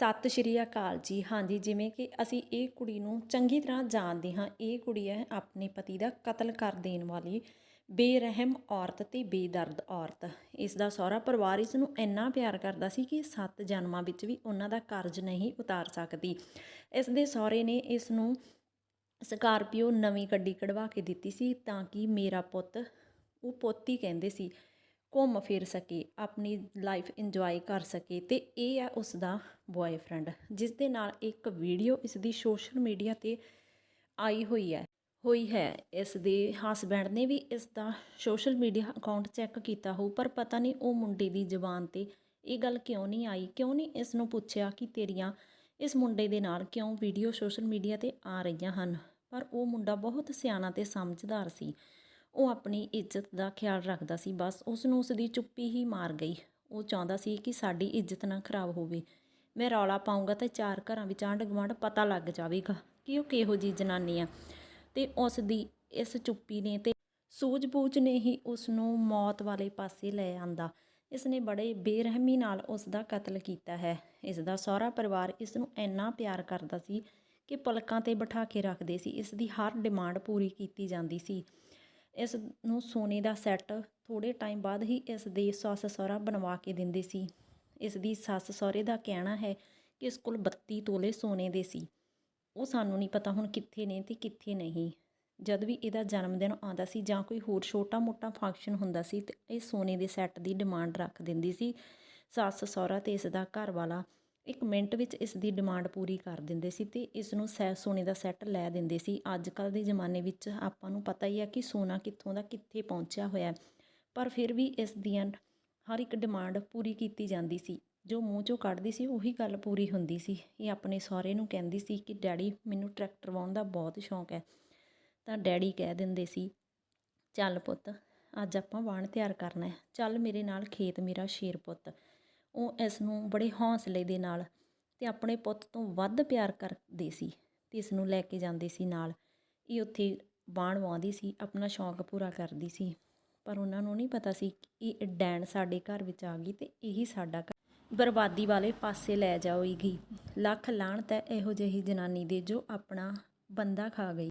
ਸਤਿ ਸ਼੍ਰੀ ਅਕਾਲ ਜੀ। ਹਾਂਜੀ, ਜਿਵੇਂ ਕਿ ਅਸੀਂ ਇਹ ਕੁੜੀ ਨੂੰ ਚੰਗੀ ਤਰ੍ਹਾਂ ਜਾਣਦੇ ਹਾਂ, ਇਹ ਕੁੜੀ ਹੈ ਆਪਣੇ ਪਤੀ ਦਾ ਕਤਲ ਕਰ ਦੇਣ ਵਾਲੀ, ਬੇਰਹਿਮ ਔਰਤ ਤੇ ਬੇਦਰਦ ਔਰਤ। ਇਸ ਦਾ ਸਹੁਰਾ ਪਰਿਵਾਰ ਇਸ ਨੂੰ ਇੰਨਾ ਪਿਆਰ ਕਰਦਾ ਸੀ ਕਿ ਸੱਤ ਜਨਮਾਂ ਵਿੱਚ ਵੀ ਉਹਨਾਂ ਦਾ ਕਰਜ਼ ਨਹੀਂ ਉਤਾਰ ਸਕਦੀ। ਇਸ ਦੇ ਸਹੁਰੇ ਨੇ ਇਸ ਨੂੰ ਸਕਾਰਪੀਓ ਨਵੀਂ ਗੱਡੀ ਕਢਵਾ ਕੇ ਦਿੱਤੀ ਸੀ ਤਾਂ ਕਿ ਮੇਰਾ ਪੁੱਤ, ਉਹ ਪੋਤੀ ਕਹਿੰਦੇ ਸੀ ਘੁੰਮ ਫਿਰ ਸਕੇ, ਆਪਣੀ ਲਾਈਫ ਇੰਜੋਏ ਕਰ ਸਕੇ ਤੇ ਇਹ ਹੈ ਉਸ ਦਾ ਬॉयਫ੍ਰੈਂਡ ਜਿਸ ਦੇ ਨਾਲ ਇੱਕ ਵੀਡੀਓ ਇਸ ਦੀ ਸੋਸ਼ਲ ਮੀਡੀਆ ਤੇ ਆਈ ਹੋਈ ਹੈ ਹੋਈ ਹੈ। ਇਸ ਦੇ ਹਸਬੈਂਡ ਨੇ ਵੀ ਇਸ ਦਾ ਸੋਸ਼ਲ ਮੀਡੀਆ ਅਕਾਊਂਟ ਚੈੱਕ ਕੀਤਾ ਹੋ ਪਰ ਪਤਾ ਨਹੀਂ ਉਹ ਮੁੰਡੇ ਦੀ ਜ਼ੁਬਾਨ ਤੇ ਇਹ ਗੱਲ ਕਿਉਂ ਨਹੀਂ ਆਈ, ਕਿਉਂ ਨਹੀਂ ਇਸ ਨੂੰ ਪੁੱਛਿਆ ਕਿ ਤੇਰੀਆਂ ਇਸ ਮੁੰਡੇ ਦੇ ਨਾਲ ਕਿਉਂ ਵੀਡੀਓ ਸੋਸ਼ਲ ਮੀਡੀਆ ਤੇ ਆ ਰਹੀਆਂ ਹਨ। ਪਰ ਉਹ ਮੁੰਡਾ ਬਹੁਤ ਸਿਆਣਾ ਤੇ ਸਮਝਦਾਰ ਸੀ। ਉਹ ਆਪਣੀ ਇੱਜ਼ਤ ਦਾ ਖਿਆਲ ਰੱਖਦਾ ਸੀ। ਬਸ ਉਸ ਨੂੰ ਉਸ ਦੀ ਚੁੱਪੀ ਹੀ ਮਾਰ ਗਈ। ਉਹ ਚਾਹੁੰਦਾ ਸੀ ਕਿ ਸਾਡੀ ਇੱਜ਼ਤ ਨਾ ਖਰਾਬ ਹੋਵੇ। ਮੈਂ ਰੌਲਾ ਪਾਉਂਗਾ ਤੇ ਚਾਰ ਘਰਾਂ ਵਿੱਚ ਆਂਢ ਗੁਆਂਢ ਪਤਾ ਲੱਗ ਜਾਵੇਗਾ ਕਿ ਉਹ ਕਿਹੋ ਜੀ ਜਨਾਨੀ ਆ। ਤੇ ਉਸ ਦੀ ਇਸ ਚੁੱਪੀ ਨੇ ਤੇ ਸੂਝ-ਬੂਝ ਨੇ ਹੀ ਉਸ ਨੂੰ ਮੌਤ ਵਾਲੇ ਪਾਸੇ ਲੈ ਆਂਦਾ। ਇਸ ਨੇ ਬੜੇ ਬੇਰਹਿਮੀ ਨਾਲ ਉਸ ਦਾ ਕਤਲ ਕੀਤਾ ਹੈ। ਇਸ ਦਾ ਸਹੁਰਾ ਪਰਿਵਾਰ ਇਸ ਨੂੰ ਇੰਨਾ ਪਿਆਰ ਕਰਦਾ ਸੀ ਕਿ ਪਲਕਾਂ ਤੇ ਬਿਠਾ ਕੇ ਰੱਖਦੇ ਸੀ। ਇਸ ਦੀ ਹਰ ਡਿਮਾਂਡ ਪੂਰੀ ਕੀਤੀ ਜਾਂਦੀ ਸੀ। ਇਸ ਨੂੰ ਸੋਨੇ ਦਾ ਸੈੱਟ ਥੋੜੇ ਟਾਈਮ ਬਾਅਦ ਹੀ ਇਸ ਦੇ ਸੱਸ ਸਹੁਰਾ ਬਣਵਾ ਕੇ ਦਿੰਦੇ ਸੀ। ਇਸ ਦੀ ਸੱਸ ਸਹੁਰੇ ਦਾ ਕਹਿਣਾ ਹੈ ਕਿ ਇਸ ਕੋਲ 32 ਤੋਲੇ ਸੋਨੇ ਦੇ ਸੀ। ਉਹ ਸਾਨੂੰ ਨਹੀਂ ਪਤਾ ਹੁਣ ਕਿੱਥੇ ਨੇ ਤੇ ਕਿੱਥੇ ਨਹੀਂ। ਜਦ ਵੀ ਇਹਦਾ ਜਨਮ ਦਿਨ ਆਉਂਦਾ ਸੀ ਜਾਂ ਕੋਈ ਹੋਰ ਛੋਟਾ-ਮੋਟਾ ਫੰਕਸ਼ਨ ਹੁੰਦਾ ਸੀ ਤੇ ਇਹ ਸੋਨੇ ਦੇ ਸੈੱਟ ਦੀ ਡਿਮਾਂਡ ਰੱਖ ਦਿੰਦੀ ਸੀ। ਸੱਸ ਸਹੁਰਾ ਤੇ ਇਸ ਦਾ ਘਰ ਵਾਲਾ ਇੱਕ ਮਿੰਟ ਵਿੱਚ ਇਸ ਦੀ ਡਿਮਾਂਡ ਪੂਰੀ ਕਰ ਦਿੰਦੇ ਸੀ ਤੇ ਇਸ ਨੂੰ ਸੈ, ਸੋਨੇ ਦਾ ਸੈੱਟ ਲੈ ਦਿੰਦੇ ਸੀ। ਅੱਜ ਕੱਲ ਦੇ ਜ਼ਮਾਨੇ ਵਿੱਚ ਆਪਾਂ ਨੂੰ ਪਤਾ ਹੀ ਹੈ ਕਿ ਸੋਨਾ ਕਿੱਥੋਂ ਦਾ ਕਿੱਥੇ ਪਹੁੰਚਿਆ ਹੋਇਆ ਪਰ ਫਿਰ ਵੀ ਇਸ ਦੀਆਂ ਹਰ ਇੱਕ ਡਿਮਾਂਡ ਪੂਰੀ ਕੀਤੀ ਜਾਂਦੀ ਸੀ। ਜੋ ਮੂੰਹ ਚੋਂ ਕੱਢਦੀ ਸੀ, ਉਹੀ ਗੱਲ ਪੂਰੀ ਹੁੰਦੀ ਸੀ। ਇਹ ਆਪਣੇ ਸਹੁਰੇ ਨੂੰ ਕਹਿੰਦੀ ਸੀ ਕਿ, ਡੈਡੀ, ਮੈਨੂੰ ਟਰੈਕਟਰ ਵਾਹੁਣ ਦਾ ਬਹੁਤ ਸ਼ੌਂਕ ਹੈ। ਤਾਂ ਡੈਡੀ ਕਹਿ ਦਿੰਦੇ ਸੀ, ਚੱਲ ਪੁੱਤ, ਅੱਜ ਆਪਾਂ ਵਾਣ ਤਿਆਰ ਕਰਨਾ ਹੈ। ਚੱਲ ਮੇਰੇ ਨਾਲ ਖੇਤ ਮੇਰਾ ਸ਼ੇਰ ਪੁੱਤ। ਉਹ ਇਸ ਨੂੰ ਬੜੇ ਹੌਸਲੇ ਦੇ ਨਾਲ ਤੇ ਆਪਣੇ ਪੁੱਤ ਤੋਂ ਵੱਧ ਪਿਆਰ ਕਰਦੇ ਸੀ ਤੇ ਇਸ ਨੂੰ ਲੈ ਕੇ ਜਾਂਦੇ ਸੀ ਨਾਲ। ਇਹ ਉੱਥੇ ਬਾਣ ਵਾਉਂਦੀ ਸੀ, ਆਪਣਾ ਸ਼ੌਂਕ ਪੂਰਾ ਕਰਦੀ ਸੀ। ਪਰ ਉਹਨਾਂ ਨੂੰ ਨਹੀਂ ਪਤਾ ਸੀ ਕਿ ਇਹ ਡੈਣ ਸਾਡੇ ਘਰ ਵਿੱਚ ਆ ਗਈ ਤੇ ਇਹੀ ਸਾਡਾ ਬਰਬਾਦੀ ਵਾਲੇ ਪਾਸੇ ਲੈ ਜਾਵੇਗੀ ਲੱਖ ਲਾਹਣਤ ਹੈ ਇਹੋ ਜਿਹੀ ਜਨਾਨੀ ਦੇ ਜੋ ਆਪਣਾ ਬੰਦਾ ਖਾ ਗਈ।